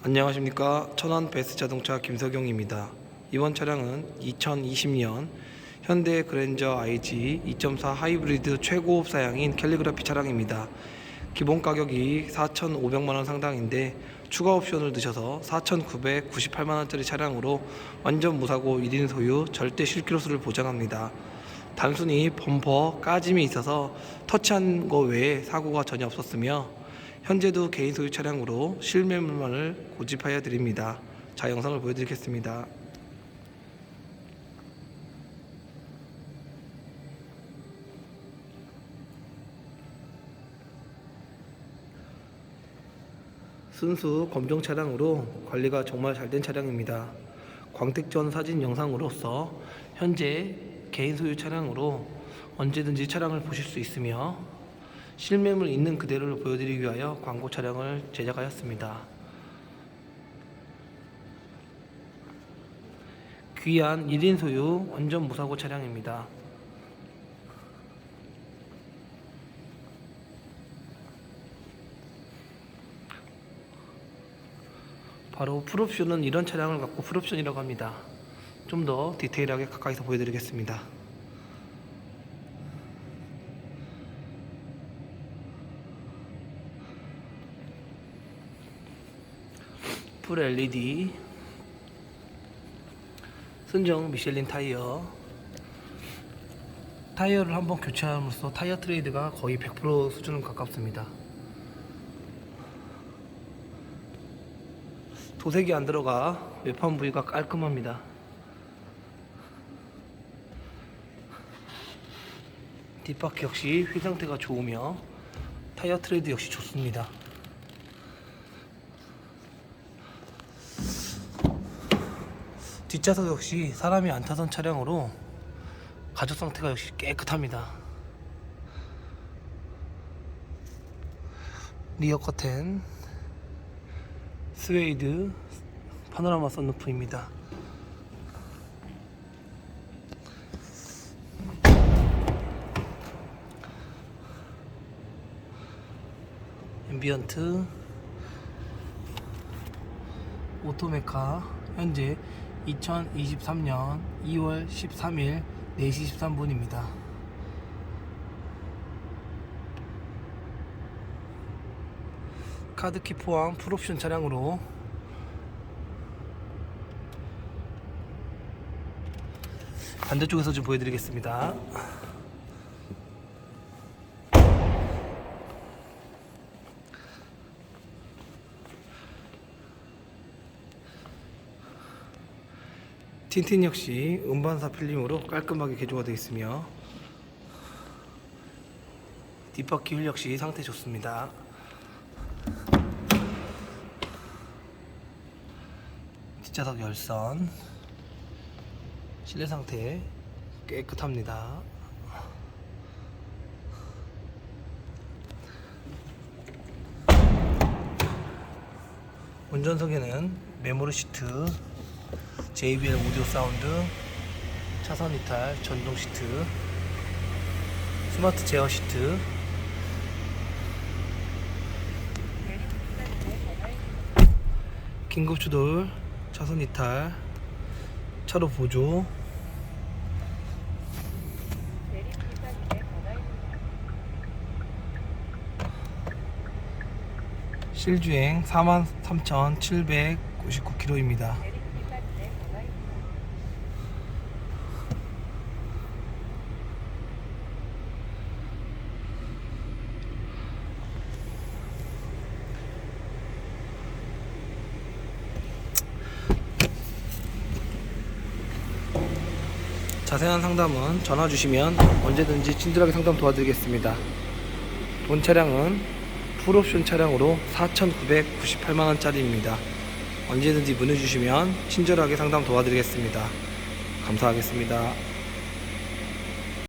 안녕하십니까 천안 베스트 자동차 김석용입니다. 이번 차량은 2020년 현대 그랜저 IG 2.4 하이브리드 최고급 사양인 캘리그라피 차량입니다. 기본 가격이 4,500만 원 상당인데 추가 옵션을 넣으셔서 4,998만 원짜리 차량으로 완전 무사고 1인 소유 절대 실키로수를 보장합니다. 단순히 범퍼 까짐이 있어서 터치한 거 외에 사고가 전혀 없었으며 현재도 개인 소유 차량으로 실매물만을 고집하여 드립니다. 자 영상을 보여드리겠습니다. 순수 검정 차량으로 관리가 정말 잘 된 차량입니다. 광택전 사진 영상으로서 현재 개인 소유 차량으로 언제든지 차량을 보실 수 있으며 실매물 있는 그대로를 보여드리기 위하여 광고 차량을 제작하였습니다. 귀한 1인 소유 완전 무사고 차량입니다. 바로 풀옵션은 이런 차량을 갖고 풀옵션이라고 합니다. 좀 더 디테일하게 가까이서 보여드리겠습니다. 풀 LED 순정 미셸린 타이어 타이어를 한번 교체함으로써 타이어 트레이드가 거의 100% 수준은 가깝습니다. 도색이 안 들어가 외판 부위가 깔끔합니다. 뒷바퀴 역시 휠 상태가 좋으며 타이어 트레이드 역시 좋습니다. 뒷좌석 역시 사람이 안 타던 차량으로 가죽 상태가 역시 깨끗합니다. 리어 커튼 스웨이드 파노라마 썬루프입니다. 앰비언트 오토메카 현재 2023년 2월 13일 4시 13분입니다. 카드키 포함 풀옵션 차량으로 반대쪽에서 좀 보여드리겠습니다. 틴틴 역시 음반사 필름으로 깔끔하게 개조가 되어 있으며 뒷바퀴 휠 역시 상태 좋습니다. 뒷좌석 열선 실내 상태 깨끗합니다. 운전석에는 메모리 시트, JBL 오디오 사운드, 차선 이탈, 전동 시트, 스마트 제어 시트, 긴급 추돌, 차선 이탈, 차로 보조, 실주행 43,799km입니다. 자세한 상담은 전화 주시면 언제든지 친절하게 상담 도와드리겠습니다. 본 차량은 풀옵션 차량으로 4,998만원짜리입니다. 언제든지 문의 주시면 친절하게 상담 도와드리겠습니다. 감사하겠습니다.